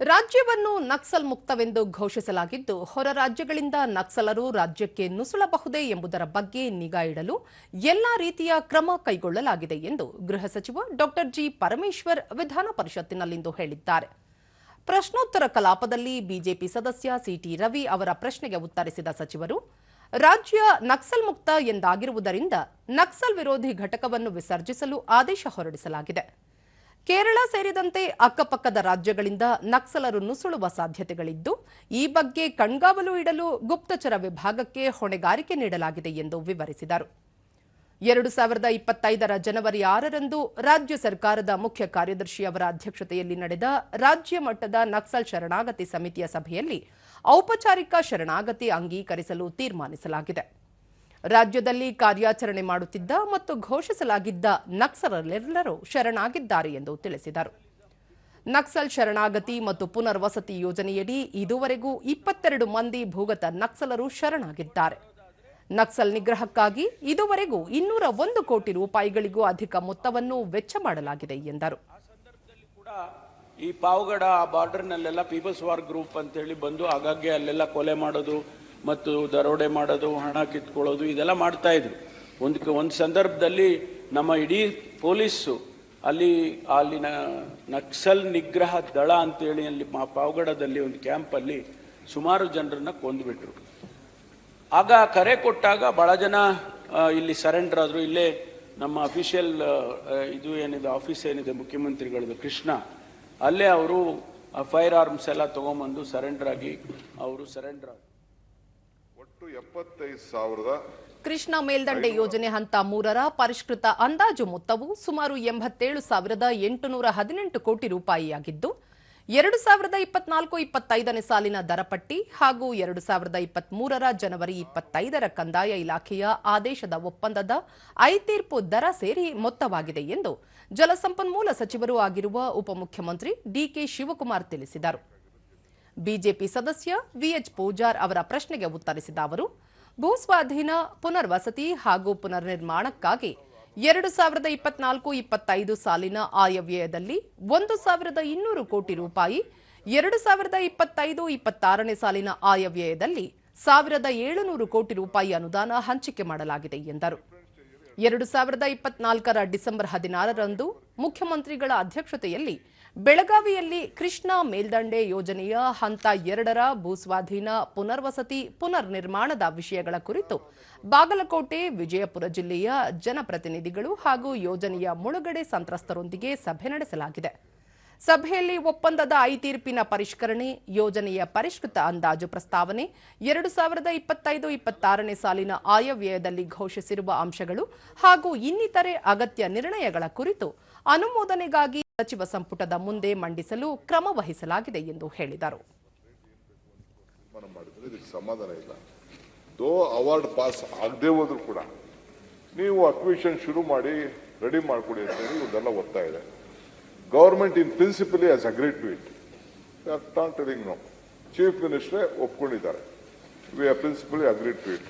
ರಾಜ್ಯವನ್ನು ನಕ್ಸಲ್ ಮುಕ್ತವೆಂದು ಘೋಷಿಸಲಾಗಿದ್ದು, ಹೊರ ರಾಜ್ಯಗಳಿಂದ ನಕ್ಸಲರು ರಾಜ್ಯಕ್ಕೆ ನುಸುಳಬಹುದೇ ಎಂಬುದರ ಬಗ್ಗೆ ನಿಗಾ ಇಡಲು ಎಲ್ಲಾ ರೀತಿಯ ಕ್ರಮ ಕೈಗೊಳ್ಳಲಾಗಿದೆ ಎಂದು ಗೃಹ ಸಚಿವ ಡಾಕ್ಟರ್ ಜಿ ಪರಮೇಶ್ವರ್ ವಿಧಾನ ಪರಿಷತ್ತಿನಲ್ಲಿಂದು ಹೇಳಿದ್ದಾರೆ. ಪ್ರಶ್ನೋತ್ತರ ಕಲಾಪದಲ್ಲಿ ಬಿಜೆಪಿ ಸದಸ್ಯ ಸಿಟಿ ರವಿ ಅವರ ಪ್ರಶ್ನೆಗೆ ಉತ್ತರಿಸಿದ ಸಚಿವರು, ರಾಜ್ಯ ನಕ್ಸಲ್ ಮುಕ್ತ ಎಂದಾಗಿರುವುದರಿಂದ ನಕ್ಸಲ್ ವಿರೋಧಿ ಘಟಕವನ್ನು ವಿಸರ್ಜಿಸಲು ಆದೇಶ ಹೊರಡಿಸಲಾಗಿದೆ. ಕೇರಳ ಸೇರಿದಂತೆ ಅಕ್ಕಪಕ್ಕದ ರಾಜ್ಯಗಳಿಂದ ನಕ್ಸಲರು ನುಸುಳುವ ಸಾಧ್ಯತೆಗಳಿದ್ದು, ಈ ಬಗ್ಗೆ ಕಣ್ಗಾವಲು ಇಡಲು ಗುಪ್ತಚರ ವಿಭಾಗಕ್ಕೆ ಹೊಣೆಗಾರಿಕೆ ನೀಡಲಾಗಿದೆ ಎಂದು ವಿವರಿಸಿದರು. ಎರಡು ಸಾವಿರದ ಇಪ್ಪತ್ತೈದರ ಜನವರಿ ಆರರಂದು ರಾಜ್ಯ ಸರ್ಕಾರದ ಮುಖ್ಯ ಕಾರ್ಯದರ್ಶಿ ಅವರ ಅಧ್ಯಕ್ಷತೆಯಲ್ಲಿ ನಡೆದ ರಾಜ್ಯ ಮಟ್ಟದ ನಕ್ಸಲ್ ಶರಣಾಗತಿ ಸಮಿತಿಯ ಸಭೆಯಲ್ಲಿ ಔಪಚಾರಿಕ ಶರಣಾಗತಿ ಅಂಗೀಕರಿಸಲು ತೀರ್ಮಾನಿಸಲಾಗಿದೆ. ರಾಜ್ಯದಲ್ಲಿ ಕಾರ್ಯಾಚರಣೆ ಮಾಡುತ್ತಿದ್ದ ಮತ್ತು ಘೋಷಿಸಲಾಗಿದ್ದ ನಕ್ಸಲರೆಲ್ಲರೂ ಶರಣಾಗಿದ್ದಾರೆ ಎಂದು ತಿಳಿಸಿದರು. ನಕ್ಸಲ್ ಶರಣಾಗತಿ ಮತ್ತು ಪುನರ್ವಸತಿ ಯೋಜನೆಯಡಿ ಇದುವರೆಗೂ ಇಪ್ಪತ್ತೆರಡು ಮಂದಿ ಭೂಗತ ನಕ್ಸಲರು ಶರಣಾಗಿದ್ದಾರೆ. ನಕ್ಸಲ್ ನಿಗ್ರಹಕ್ಕಾಗಿ ಇದುವರೆಗೂ ಇನ್ನೂರ ಒಂದು ಕೋಟಿ ರೂಪಾಯಿಗಳಿಗೂ ಅಧಿಕ ಮೊತ್ತವನ್ನು ವೆಚ್ಚ ಮಾಡಲಾಗಿದೆ ಎಂದರು. ಈ ಪಾವಗಡ ಬಾರ್ಡರ್ನಲ್ಲೆಲ್ಲ ಪೀಪಲ್ಸ್ ವಾರ್ ಗ್ರೂಪ್ ಅಂತೇಳಿ ಬಂದು ಆಗಾಗ್ಗೆ ಅಲ್ಲೆಲ್ಲ ಕೊಲೆ ಮಾಡೋದು ಮತ್ತು ದರೋಡೆ ಮಾಡೋದು, ಹಣ ಕಿತ್ಕೊಳ್ಳೋದು, ಇದೆಲ್ಲ ಮಾಡ್ತಾ ಇದ್ರು. ಒಂದು ಒಂದು ಸಂದರ್ಭದಲ್ಲಿ ನಮ್ಮ ಇಡೀ ಪೊಲೀಸು ಅಲ್ಲಿ, ಅಲ್ಲಿನ ನಕ್ಸಲ್ ನಿಗ್ರಹ ದಳ ಅಂತೇಳಿ ಅಲ್ಲಿ ಪಾವಗಡದಲ್ಲಿ ಒಂದು ಕ್ಯಾಂಪಲ್ಲಿ ಸುಮಾರು ಜನರನ್ನ ಕೊಂದುಬಿಟ್ರು. ಆಗ ಕರೆ ಕೊಟ್ಟಾಗ ಭಾಳ ಜನ ಇಲ್ಲಿ ಸರೆಂಡರ್ ಆದರು. ಇಲ್ಲೇ ನಮ್ಮ ಅಫಿಷಿಯಲ್ ಇದು ಏನಿದೆ, ಆಫೀಸ್ ಏನಿದೆ, ಮುಖ್ಯಮಂತ್ರಿಗಳದ್ದು, ಕೃಷ್ಣ. ಅಲ್ಲೇ ಅವರು ಫೈರ್ ಆರ್ಮ್ಸ್ ಎಲ್ಲ ತಗೊಂಬಂದು ಸರೆಂಡರ್ ಆಗಿ ಅವರು ಸರೆಂಡರ್ ಆದರು. ಒಟ್ಟು ಎಪ್ಪತ್ತೈದು ಸಾವಿರದ ಕೃಷ್ಣ ಮೇಲ್ದಂಡೆ ಯೋಜನೆ ಹಂತ ಮೂರರ ಪರಿಷ್ಕೃತ ಅಂದಾಜು ಮೊತ್ತವು ಸುಮಾರು ಎಂಬತ್ತೇಳು ಸಾವಿರದ ಎಂಟುನೂರ ಹದಿನೆಂಟು ಕೋಟಿ ರೂಪಾಯಿಯಾಗಿದ್ದು ಎರಡು ಸಾವಿರದ ಇಪ್ಪತ್ನಾಲ್ಕು ಇಪ್ಪತ್ತೈದನೇ ಸಾಲಿನ ದರಪಟ್ಟಿ ಹಾಗೂ ಎರಡು ಸಾವಿರದ ಇಪ್ಪತ್ಮೂರರ ಜನವರಿ ಇಪ್ಪತ್ತೈದರ ಕಂದಾಯ ಇಲಾಖೆಯ ಆದೇಶದ ಒಪ್ಪಂದದ ಐತೀರ್ಪು ದರ ಸೇರಿ ಮೊತ್ತವಾಗಿದೆ ಎಂದು ಜಲಸಂಪನ್ಮೂಲ ಸಚಿವರೂ ಆಗಿರುವ ಉಪಮುಖ್ಯಮಂತ್ರಿ ಡಿಕೆ ಶಿವಕುಮಾರ್ ತಿಳಿಸಿದರು. ಬಿಜೆಪಿ ಸದಸ್ಯ ವಿಎಚ್ ಪೂಜಾರ್ ಅವರ ಪ್ರಶ್ನೆಗೆ ಉತ್ತರಿಸಿದ ಅವರು, ಭೂಸ್ವಾಧೀನ ಪುನರ್ವಸತಿ ಹಾಗೂ ಪುನರ್ನಿರ್ಮಾಣಕ್ಕಾಗಿ ಎರಡು ಸಾವಿರದ ಇಪ್ಪತ್ನಾಲ್ಕು ಇಪ್ಪತ್ತೈದು ಸಾಲಿನ ಆಯವ್ಯಯದಲ್ಲಿ ಒಂದು ಸಾವಿರದ ಇನ್ನೂರು ಕೋಟಿ ರೂಪಾಯಿ, ಎರಡು ಸಾವಿರದ ಇಪ್ಪತ್ತೈದು ಇಪ್ಪತ್ತಾರನೇ ಸಾಲಿನ ಆಯವ್ಯಯದಲ್ಲಿ ಸಾವಿರದ ಏಳುನೂರು ಕೋಟಿ ರೂಪಾಯಿ ಅನುದಾನ ಹಂಚಿಕೆ ಮಾಡಲಾಗಿದೆ ಎಂದರು. ಎರಡು ಸಾವಿರದ ಇಪ್ಪತ್ನಾಲ್ಕರ ಡಿಸೆಂಬರ್ ಹದಿನಾರರಂದು ಮುಖ್ಯಮಂತ್ರಿಗಳ ಅಧ್ಯಕ್ಷತೆಯಲ್ಲಿ ಬೆಳಗಾವಿಯಲ್ಲಿ ಕೃಷ್ಣ ಮೇಲ್ದಂಡೆ ಯೋಜನೆಯ ಹಂತ ಎರಡರ ಭೂಸ್ವಾಧೀನ ಪುನರ್ವಸತಿ ಪುನರ್ ನಿರ್ಮಾಣದ ವಿಷಯಗಳ ಕುರಿತು ಬಾಗಲಕೋಟೆ, ವಿಜಯಪುರ ಜಿಲ್ಲೆಯ ಜನಪ್ರತಿನಿಧಿಗಳು ಹಾಗೂ ಯೋಜನೆಯ ಮುಳುಗಡೆ ಸಂತ್ರಸ್ತರೊಂದಿಗೆ ಸಭೆ ನಡೆಸಲಾಗಿದೆ. ಸಭೆಯಲ್ಲಿ ಒಪ್ಪಂದದ ಐತೀರ್ಪಿನ ಪರಿಷ್ಕರಣೆ, ಯೋಜನೆಯ ಪರಿಷ್ಕೃತ ಅಂದಾಜು ಪ್ರಸ್ತಾವನೆ, ಎರಡು ಸಾವಿರದ ಇಪ್ಪತ್ತೈದು ಇಪ್ಪತ್ತಾರನೇ ಸಾಲಿನ ಆಯವ್ಯಯದಲ್ಲಿ ಘೋಷಿಸಿರುವ ಅಂಶಗಳು ಹಾಗೂ ಇನ್ನಿತರೆ ಅಗತ್ಯ ನಿರ್ಣಯಗಳ ಕುರಿತು ಅನುಮೋದನೆಗಾಗಿ ಸಚಿವ ಸಂಪುಟದ ಮುಂದೆ ಮಂಡಿಸಲು ಕ್ರಮ ವಹಿಸಲಾಗಿದೆ ಎಂದು ಹೇಳಿದರು. ಅವಾರ್ಡ್ ಪಾಸ್ ಕೂಡ ನೀವು ಅಕ್ವಿಷನ್ ಶುರು ಮಾಡಿ ರೆಡಿ ಮಾಡ್ಕೊಡಿ ಅಂತ ಹೇಳಿ ಒತ್ತಾಯ ಇದೆ. Government in principally as agreed to it not telling no chief ಮಿನಿಸ್ಟ್ರೇ ಒಪ್ಕೊಂಡಿದ್ದಾರೆ. We are principally agreed to it